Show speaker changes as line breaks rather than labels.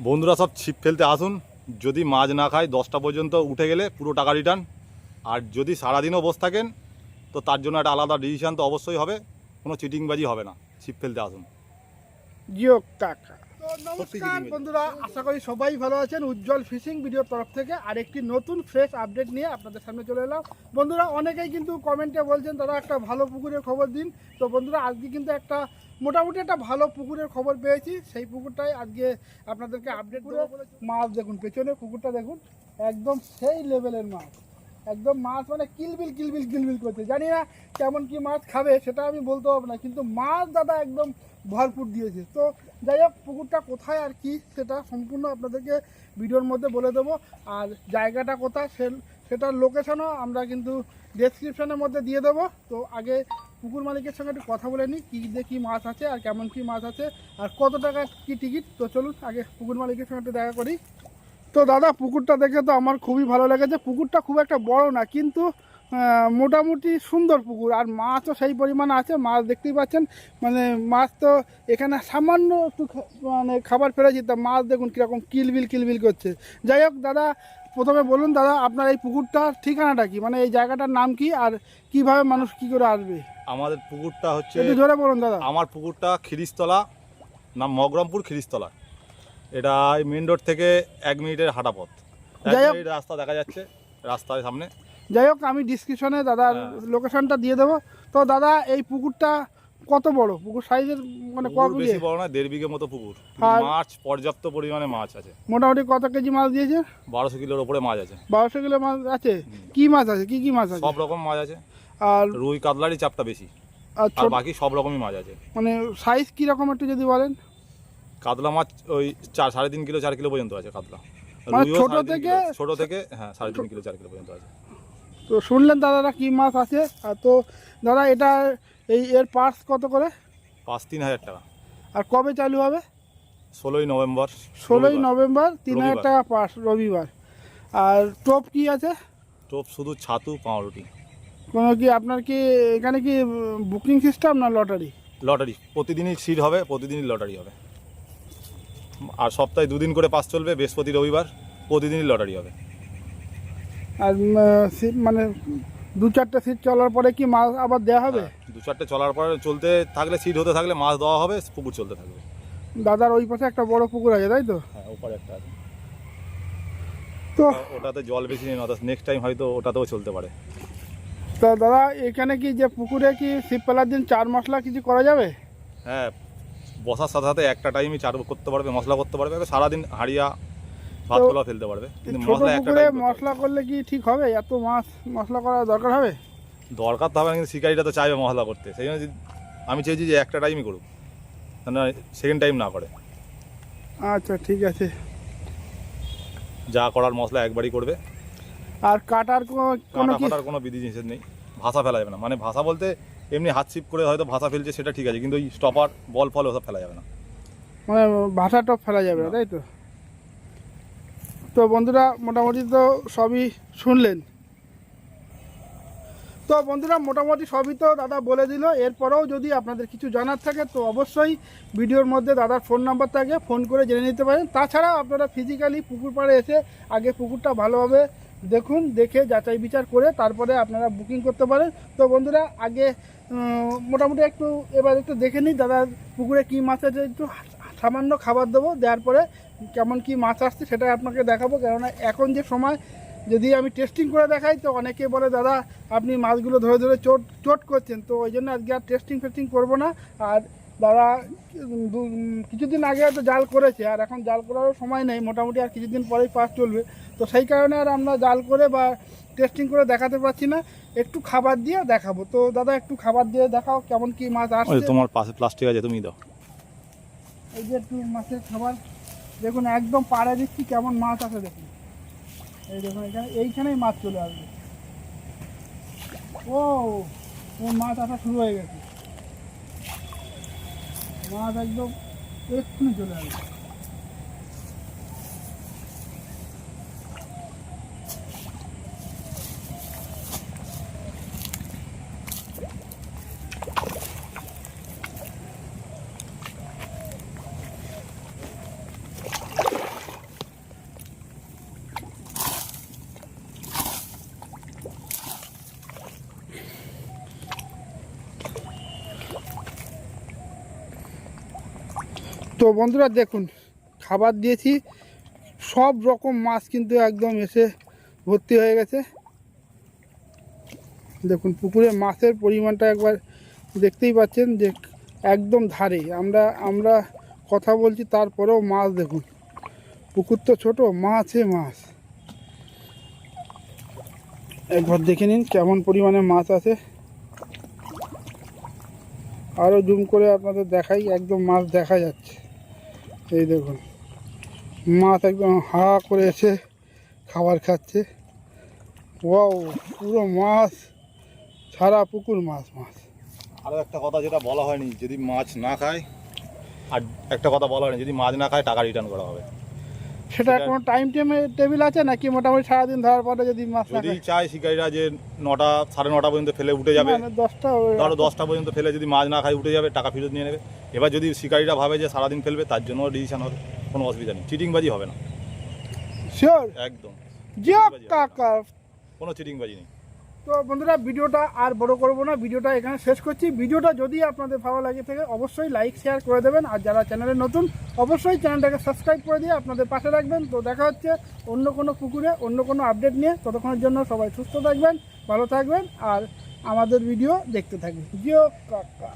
বন্ধুরা সব ছিপ ফেলতে আসুন। যদি মাছ না খায়, দশটা পর্যন্ত উঠে গেলে পুরো টাকা রিটার্ন। আর যদি সারাদিনও বসে থাকেন, তো তার জন্য একটা আলাদা ডিসিশান তো অবশ্যই হবে। কোনো চিটিংবাজি হবে না। ছিপ ফেলতে আসুন।
যোগ
সত্যি
নমস্কার বন্ধুরা আশা করি সবাই ভালো আছেন। উজ্জ্বল ফিশিং ভিডিওর তরফ থেকে আরেকটি নতুন ফ্রেশ আপডেট নিয়ে আপনাদের সামনে চলে এলাম। বন্ধুরা অনেকেই কিন্তু কমেন্টে বলছেন তারা একটা ভালো পুকুরের খবর দিন। তো বন্ধুরা আজকে কিন্তু একটা মোটামুটি একটা ভালো পুকুরের খবর পেয়েছি। সেই পুকুরটাই আজকে আপনাদেরকে আপডেট করে মাছ দেখুন পেছনে পুকুরটা দেখুন একদম সেই লেভেলের মাছ। একদম মাছ মানে কিলবিল কিলবিল কিলবিল করছে। জানি না কেমন কি মাছ খাবে সেটা আমি বলতে পারব না। কিন্তু মাছ দাদা একদম ভরপুর দিয়েছে। তো যাই হোক, পুকুরটা কোথায় আর কি সেটা সম্পূর্ণ আপনাদেরকে ভিডিওর মধ্যে বলে দেবো। আর জায়গাটা কোথায় সে সেটার লোকেশনও আমরা কিন্তু ডেসক্রিপশনের মধ্যে দিয়ে দেবো। তো আগে পুকুর মালিকের সঙ্গে একটু কথা বলে নিই, কী দিয়ে কী মাছ আছে আর কেমন কী মাছ আছে আর কত টাকা কী টিকিট তো চলুন, আগে পুকুর মালিকের সঙ্গে একটু দেখা করি। তো দাদা, পুকুরটা দেখে তো আমার খুবই ভালো লেগেছে। পুকুরটা খুব একটা বড় না, কিন্তু মোটামুটি সুন্দর পুকুর। আর মাছও সেই পরিমাণ আছে মাছ দেখতেই পাচ্ছেন। মানে মাছ তো এখানে সামান্য একটু মানে খাবার ফেলেছি তা মাছ দেখুন কীরকম কিলবিল কিলবিল করছে। যাই হোক দাদা প্রথমে বলুন দাদা আপনার এই পুকুরটার ঠিকানাটা কি? মানে এই জায়গাটার নাম কি? আর কীভাবে মানুষ কি করে আসবে?
আমাদের পুকুরটা হচ্ছে
একটু জোরে বলুন দাদা।
আমার পুকুরটা খিরিস্তলা নাম মগরমপুর খিরিস্তলা এটা মেন রোড থেকে এক মিনিটের হাঁটা পথ
যাই হোক-
রাস্তা দেখা যাচ্ছে রাস্তার সামনে।
যাই হোক আমি ডিসক্রিপশনে দাদার
হ্যাঁ।
লোকেশনটা দিয়ে দেবো। তো দাদা এই পুকুরটা কত বড়? পুকুর সাইজের মানে কত
বেশি বড় না দেড় বিঘে মতো পুকুর। মাছ পর্যাপ্ত পরিমাণে মাছ আছে।
মোটামুটি কত কেজি মাছ দিয়েছে?
বারোশো কিলোর ওপরে মাছ আছে।
বারোশো কিলো মাছ আছে? কি মাছ আছে? কি কি মাছ আছে?
সব রকম মাছ আছে।
আর
রুই কাতলারই চাপটা বেশি।
আর
আর বাকি সব রকমই মাছ আছে।
মানে সাইজ কি রকম একটু যদি বলেন?
কাতলা মাছ ওই চার সাড়ে তিন কিলো চার কিলো পর্যন্ত আছে কাতলা।
মানে ছোট থেকে-
ছোট থেকে হ্যাঁ সাড়ে তিন কিলো চার কিলো পর্যন্ত আছে।
তো শুনলেন দাদারা কি মাছ আছে? আর তো দাদা এটা এই এর পার্স কত করে?
পাঁচ তিন হাজার টাকা।
আর কবে চালু হবে?
ষোলোই নভেম্বর
ষোলোই নভেম্বর তিন হাজার টাকা পাস রবিবার। আর টোপ কি আছে?
টোপ শুধু ছাতু পাউরুটি।
কোনো কি আপনার কি এখানে কি বুকিং সিস্টেম না লটারি?
লটারি। প্রতিদিনই সিট হবে প্রতিদিনই লটারি হবে। আর সপ্তাহে দুদিন করে পাস চলবে বৃহস্পতি রবিবার প্রতিদিনই লটারি হবে।
আর সিট মানে দু চারটে সিট চলার পরে কি মাছ আবার দেওয়া হবে?
হ্যাঁ, দু চারটে চলার পরে চলতে থাকলে সিট হতে থাকলে মাছ দেওয়া হবে পুকুর চলতে থাকবে
দাদার ওই পাশে একটা বড় পুকুর আছে তাই তো?
হ্যাঁ উপরে একটা আছে।
তো
ওটাতে জল বেশি নেই নেক্সট টাইম হয়তো ওটাতেও চলতে পারে।
তা দাদা এখানে কি যে পুকুরে কি শিব পেলার দিন চার মশলা কিছু করা যাবে?
হ্যাঁ বসার সাথে সাথে একটা টাইমই চার করতে পারবে মশলা করতে পারবে সারাদিন হাড়িয়া ভাত পোলা ফেলতে পারবে। কিন্তু মশলা একটা
মশলা করলে কি ঠিক হবে? এত মাছ মশলা করা দরকার হবে?
দরকার তো হবে কিন্তু শিকারিটা তো চাইবে মশলা করতে। সেই জন্য আমি চেয়েছি যে একটা টাইমই করুক। না সেকেন্ড টাইম না করে।
আচ্ছা ঠিক আছে।
যা করার মশলা একবারই করবে।
আর কাটার কোনো
কাটা
কি
কোনো বিধি নিষেধ নেই। ভাষা ফেলা যাবে না। মানে ভাষা বলতে এমনি হাত ছিপ করে হয়তো ভাষা ফেলছে সেটা ঠিক আছে। কিন্তু ওই স্টপার বল ফল ওসব ফেলা যাবে না।
মানে ভাষা টপ ফেলা যাবে না। তাই তো? তো বন্ধুরা, মোটামুটি তো সবই শুনলেন। তো বন্ধুরা, মোটামুটি সবই তো দাদা বলে দিল। এরপরেও যদি আপনাদের কিছু জানার থাকে, তো অবশ্যই ভিডিওর মধ্যে দাদার ফোন নাম্বার থাকে, ফোন করে জেনে নিতে পারেন। তাছাড়া আপনারা ফিজিক্যালি পুকুর পাড়ে এসে আগে পুকুরটা ভালোভাবে দেখুন, দেখে যাচাই বিচার করে তারপরে আপনারা বুকিং করতে পারেন। তো বন্ধুরা, আগে মোটামুটি একটু এবার একটু দেখে নিই দাদার পুকুরে কী মাছ আছে, একটু সামান্য খাবার দেবো দেওয়ার পরে কেমন কি মাছ আসছে সেটা আপনাকে দেখাবো। কেননা এখন যে সময় যদি আমি টেস্টিং করে দেখাই তো অনেকে বলে দাদা আপনি মাছগুলো ধরে ধরে চোট চোট করছেন। তো ওই জন্য আজকে আর টেস্টিং ফেস্টিং করব না। আর দাদা কিছুদিন আগে হয়তো জাল করেছে আর এখন জাল করারও সময় নেই। মোটামুটি আর কিছুদিন পরেই পাস চলবে। তো সেই কারণে আর আমরা জাল করে বা টেস্টিং করে দেখাতে পারছি না। একটু খাবার দিয়ে দেখাবো। তো দাদা একটু খাবার দিয়ে দেখাও কেমন কি মাছ আসছে।
তোমার পাশে প্লাস্টিক আছে তুমি দাও।
এই যে একটু মাছের খাবার, দেখুন একদম পাড়ে দিচ্ছি কেমন মাছ আছে দেখুন। এই দেখুন, এখানে এইখানেই মাছ চলে আসবে। ও ও মাছ আসা শুরু হয়ে গেছে। মাছ একদম এক্ষুনি চলে আসবে। তো বন্ধুরা দেখুন, খাবার দিয়েছি। সব রকম মাছ কিন্তু একদম এসে ভর্তি হয়ে গেছে। দেখুন, পুকুরে মাছের পরিমাণটা একবার দেখতেই পাচ্ছেন যে একদম ধারে। আমরা আমরা কথা বলছি, তারপরেও মাছ দেখুন। পুকুর তো ছোট, মাছে মাছ। একবার দেখে নিন কেমন পরিমাণে মাছ আছে। আরও জুম করে আপনাদের দেখাই, একদম মাছ দেখা যাচ্ছে। এই দেখুন মাছ একদম হা করে এসে খাবার খাচ্ছে। ও পুরো মাছ সারা পুকুর মাছ মাছ।
আরও একটা কথা যেটা বলা হয়নি যদি মাছ না খায় আর একটা কথা বলা হয়নি যদি মাছ না খায় টাকা রিটার্ন করা হবে।
সেটা কোনো টাইম টেবিল আছে নাকি? মোটামুটি সারাদিন ধরার পরে যদি মাছ
যদি? চায় শিকারীরা যে নটা সাড়ে নটা পর্যন্ত ফেলে উঠে যাবে।
দশটা
ধরো দশটা পর্যন্ত ফেলে যদি মাছ না খায় উঠে যাবে টাকা ফেরত নিয়ে নেবে। এবার যদি শিকারীরা ভাবে যে সারাদিন ফেলবে তার জন্য ডিসিশন হবে। কোনো অসুবিধা নেই। চিটিংবাজি হবে না।
শিওর
একদম।
কাকা।
কোনো চিটিংবাজি নেই।
তো বন্ধুরা, ভিডিওটা আর বড় করব না, ভিডিওটা এখানে শেষ করছি। ভিডিওটা যদি আপনাদের ভালো লাগে থাকে, অবশ্যই লাইক শেয়ার করে দেবেন। আর যারা চ্যানেলে নতুন, অবশ্যই চ্যানেলটাকে সাবস্ক্রাইব করে দিয়ে আপনাদের পাশে রাখবেন তো দেখা হচ্ছে অন্য কোনো পুকুরে অন্য কোনো আপডেট নিয়ে। ততক্ষণের জন্য সবাই সুস্থ থাকবেন, ভালো থাকবেন, আর আমাদের ভিডিও দেখতে থাকবেন। জিও কাকা।